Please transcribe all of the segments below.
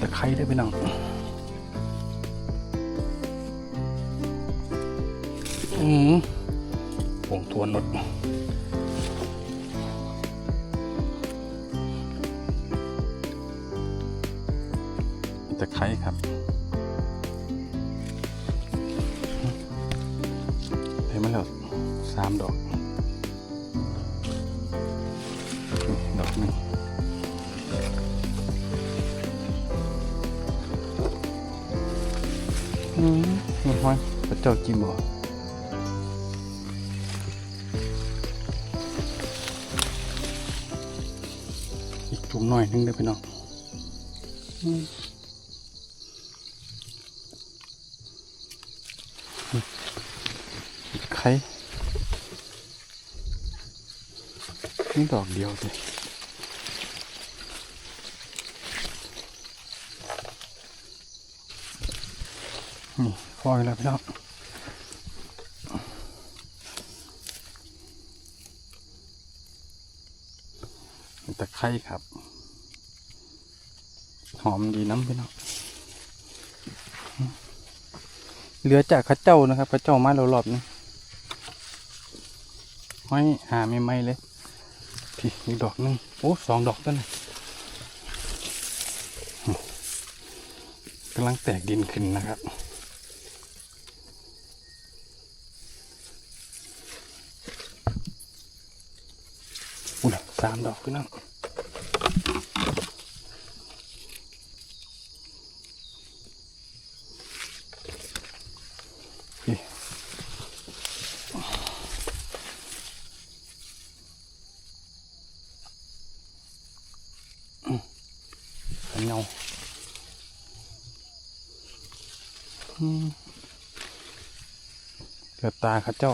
ตะไคร้ได้ไปนั่งอืมผงทวนนดตะไคร้ครับเห็นไหมแล้วสามดอก ดอกหนึ่ง นี่ห้อยพระเจ้ากินบ่อีกจุ่มหน่อยนึงได้อพี่น้องอีกไข่นี่ดอกเดียวสินี่ พอแล้วพี่น้องตะไคร้ครับ หอมดีน้ำพี่น้องเหลือจากข้าเจ้านะครับข้าเจ้ามาเรารอบๆนี้ห้อยหาไม่ไมๆเลยพี่อีดอกหนึงโอ้สองดอกต้นกำลังแตกดินขึ้นนะครับ อุ้ย สามดอกพี่น้องนี่อืมอันเงาอืมเกิดตาเข้าเจ้า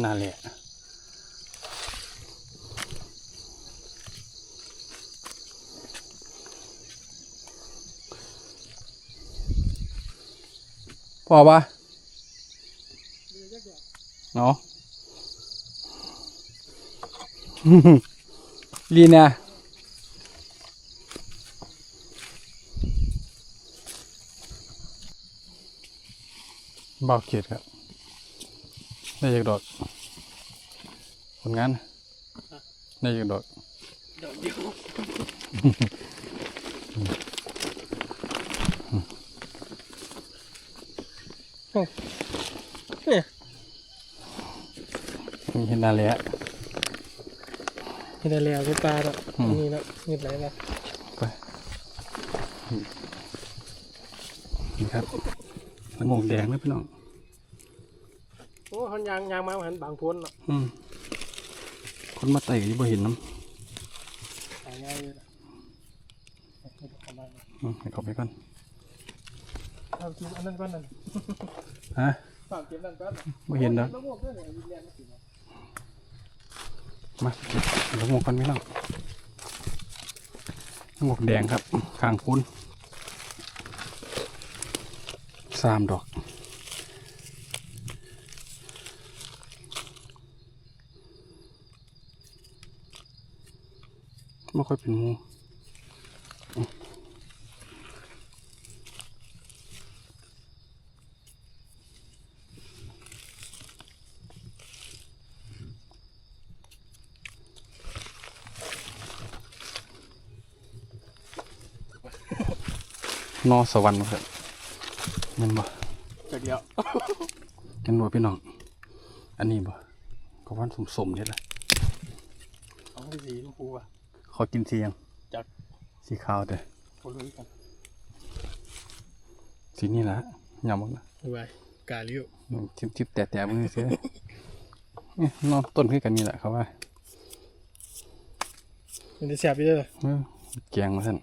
เม็ดนแหละพอปะเนาะลีเนี่ยเบาเกียดครับ ได้จากดอก ผลงานได้จากดอกดอกเดียวเนี่ยมีเห็นนาแหละเห็นแล้วคือปลาเนาะอืมนี่เนาะเงียบไรปะไปนี่ครับละงงแดงนะพี่น้องโอ้ หันยางยางมาหันบางพ้นเนาะอืมคนมาไต่ที่บ่เห็นน้ตายง่ายเลยเนาะให้ดูเข้ามาเนาะำอืมให้เขาไปก่อนเอากินอันนั้นก่อนนั่นฮะฝากเก็บนั่นก่อนบ่เห็นนะมะม่วงเพื่อนเนี่ยยินเรียนมากินเนาะมาละงงกันพี่น้องละงงแดงครับข้างพุ้นสามดอก ค่อยเป็นหมูนอสวรรค์ครับเงินบ่จากเดียวเงินบ่พี่น้อง อันนี้บ่ก็วันสมๆเนี่ยแหละเอาไปสีชมพูอะข อกินสียังจากสีขาวเด้อโคลุยกันสีนี่ละยำมั้งนะดูไปกาลิ้วทิบทิบๆแตะแตะมือเสียเนี่ยนอนต้นขึ้นกันนี่แหละเขาว่ามันจะแสบไปด้วยเหรอเออแกงมาท่าน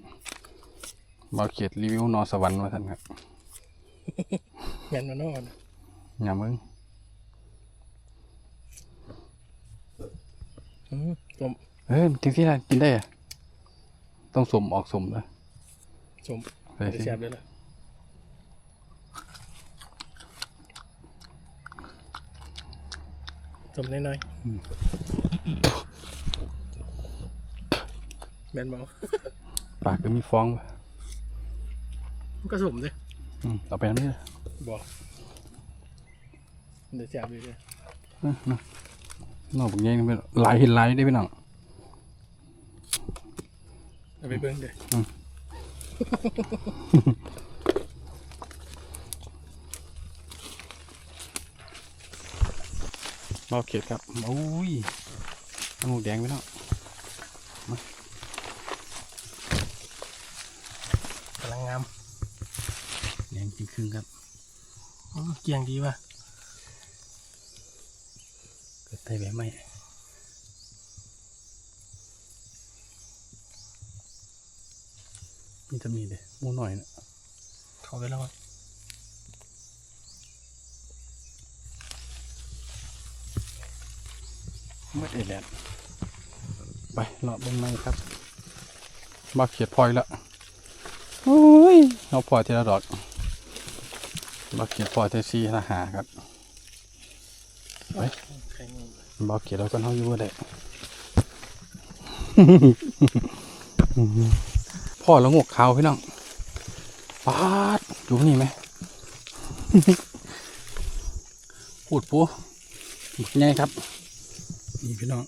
บาเขียดรีวิวนอสวรรค์มาท่านครับเงินมันนอนยำมึงอืมสม เฮ้ยถึงที่ไหนกินได้อะต้องสมออกสมนะสมเฮ้ยจะแสบด้วยเหรอต้มน้อยอืมๆแมนบอปากก็มีฟองว่ะมันก็สมเลยอืมเอาไปน้ำนี่เลยบอกเดี๋ยวจับดูเลยนะนะนอกบักใหญ่นี่เป็นหลายเห็นหลายได้พี่น้องเอา ไปเบิ้งเดี๋ยวเบาเขียดครับโอ้ยน้ำหมูแดงพี่น้องกำลังงาม แดงจริงครึ่งครับอ๋อเกียงดีว่ะเกิดไตแบบไห มนี่จะมีเด้หมูหน่อยนะเขาไปแล้วว่ะไม่เอแลนด์ไปเลาะเบนไม้ครับมาเขียดพลอยละโอ้ยเอาพลอยทีละดอกมาเขียดพลอยเทซีละหาครับไปใครมีบอเขียนแล้วก็เขาอยู่ได้ พ่อแล้วงกขาวพี่น้องปาดอยู่นี่ไหมพูดปูไงครับ นี่พี่น้อง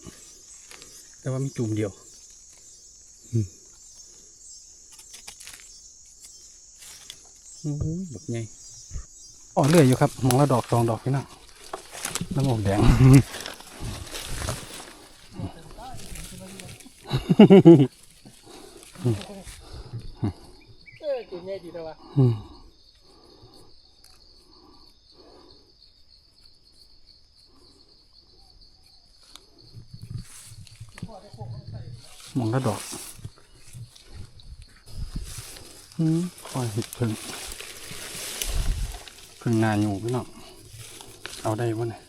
แต่ว่ามีจุ่มเดียวอืมแบบไงอ๋อเลื่อยอยู่ครับมองแล้วดอกสองดอกพี่น้องแล้วงกแดง กินง่ายดีแต่ว่าอืมมองแล้วดอกอืมคอยเห็ดพึ่งพึ่งนาอยู่พี่น้องเอาได้วะเนี่ย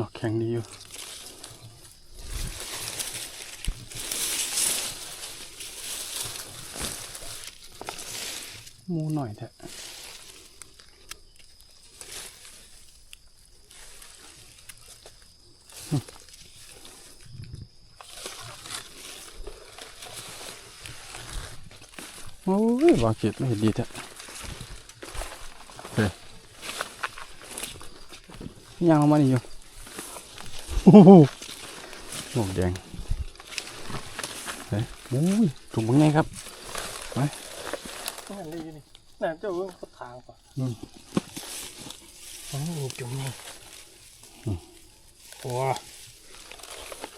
ดอกแข็งดีอยู่ มูหน่อยแท้โอ้ยวางเกตไม่เห็นดีแท้เฮ้ยยังเอามานี่อยู่โอ้โหหมวกแดงเฮ้ยโอ้ยถุงมึงไงครับไม่เห็นดีนี่น่าเจ้าเบิ้งเขาทางก่อนอืมโอ้โหจุ่มนี่อืมโอ้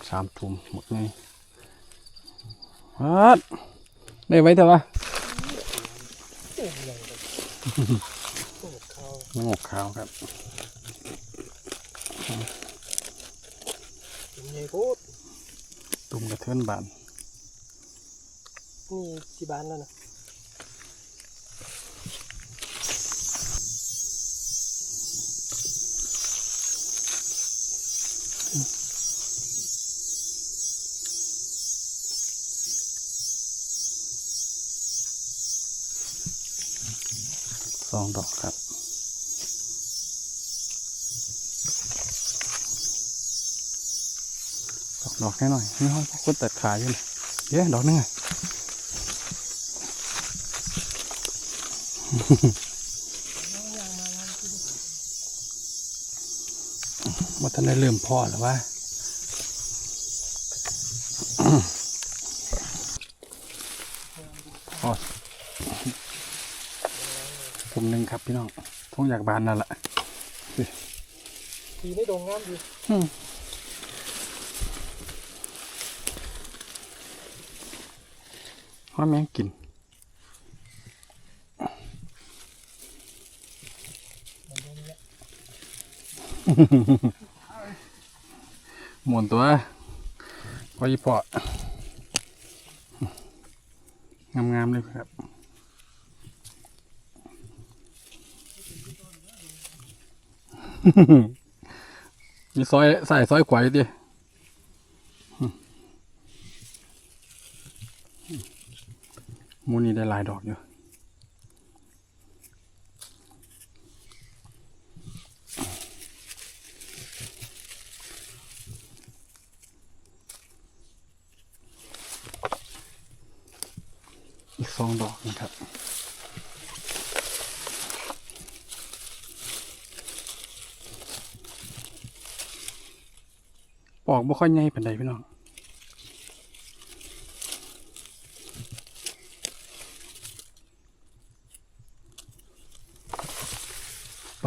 สามถุงหมดไงฮัดได้ไว้แต่ว่าเต็มเลยเลยโอ้เขางอกขาวครับจุ่มใหญ่โคตรตุ่มกระเทือนบานนี่ที่บ้านแล้วนะ สองดอกครับ ดอกดอกแค่หน่อยนี่ห้องคนตัดขาอยู่เลยเย้ดอกนึงอะว่าท่านได้เริ่มพ่อหรือว่า อกลุ่มหนึ่งครับพี่น้องทงอยากบานนั่นแหละทีไม่โดงงามดีห้อแมงกินหมุนตัวพอยีพองามๆเลยครับ มีซอยใส่ซอยขวายดิมูนี่ได้ลายดอกอยู่ อีกสองดอกนะครับ ปอกบ่ ค่อยใหญ่ปานใดพี่น้องไป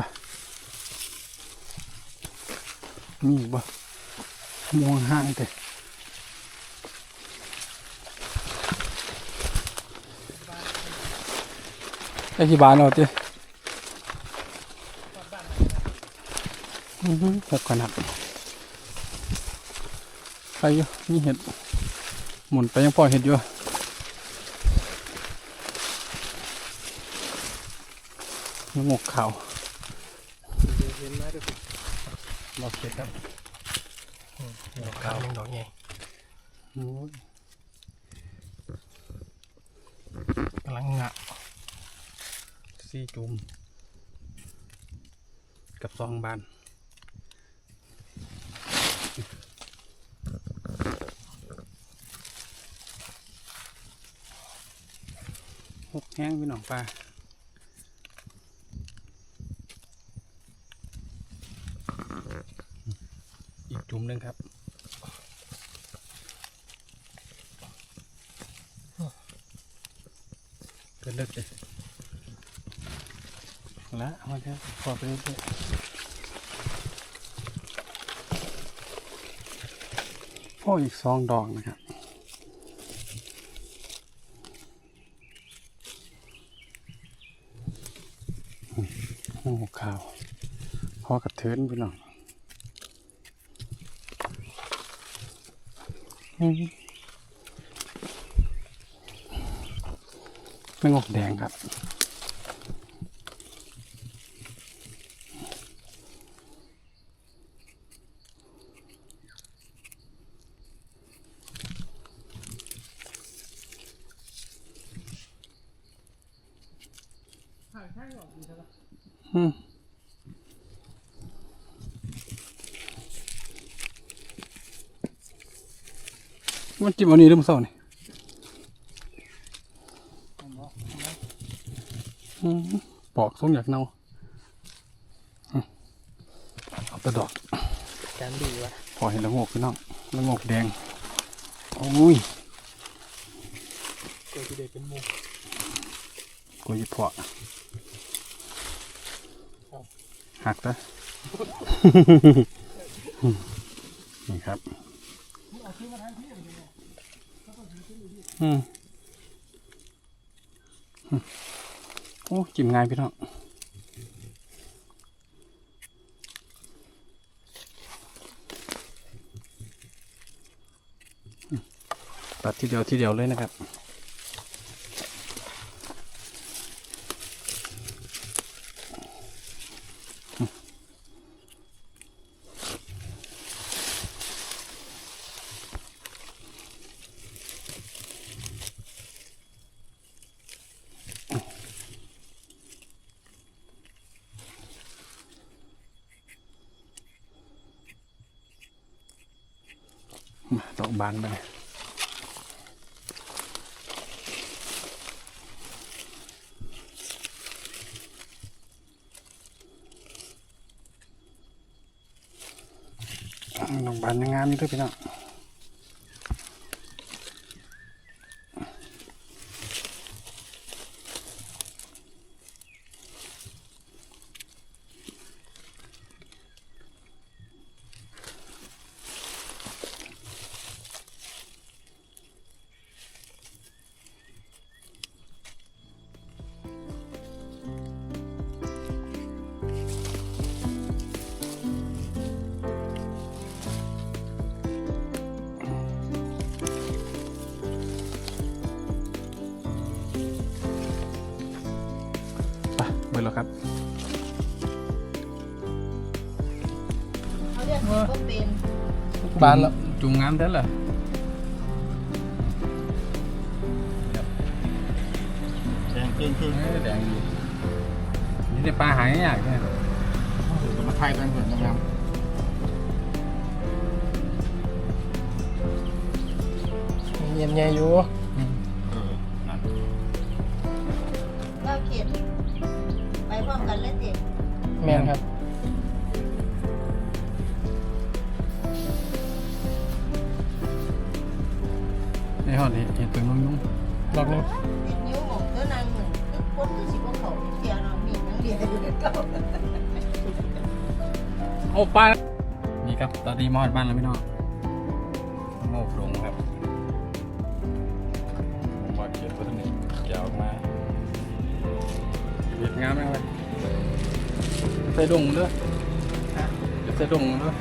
มีอีกบ่มองห่างแต่ไอ้ที่บ้านเราเจ้อือหือหกขนาด ไปอยู่มีเห็ด หมุนไปยังพอเห็ดอยู่มีหมกขาวเห็นไหมทุกคนบอกเห็ดครับดอกขาวหนึ่งดอกใหญ่โอ้ยกำลังงะซี่จุ่มกับซองบาน หกแห้งพี่น้องปลาอีกจุ่มหนึงครับเกิดเลิกเลยละมาเถอะพอไปเรื่อยๆพ่ออีกสองดอกนะครับอืมโอ้ ข่าวพอกระเทินพี่น้องอืมไม่งอกแดงครับถ่ายใช่หรอดีใช่ปะ อื มมันจิ้มอันนี้เริ่มนเศร้านี่ผมบอกอืมปอกทรงอยากเน่าอืมเอาแตะดอกจานดีวะพอเห็นแล้วงอกพี่น้องแล้วงอกแดงโอ้ยตัวที่เด็กเป็นหมูกูหยิบเพาะหักซะนี่ครับ อืมอืมโอ้จิ้มง่ายพี่น้องตัดทีเดียวทีเดียวเลยนะครับ ดอกบานไปเลยดอกบานยังงามนี่ด้วยพี่น้อง bán lắm chúng ngắm rất là đèn trên trên đèn gì những cái ba hải nhá cái này nó thay con vườn trong năm เงียบๆอยู่เราเขียนไปพร้อมกันเลยสิแม่นครับ นี่ฮอดนี่เห็นตัวนุ่งรอบนึงติดนิ้วหมองตัวนางเหมือนคือคนคือสิบ่เขาเทียนมีนังเรียนอยู่เก่าโอ้ปานี่ครับตอนนี้มอดบ้านแล้วพี่น้องโมกลงครับผมว่าเขียนตัวนี้แกะออกมาเห็ดงามไหมวะใส่ดงด้อใส่ดงด้อ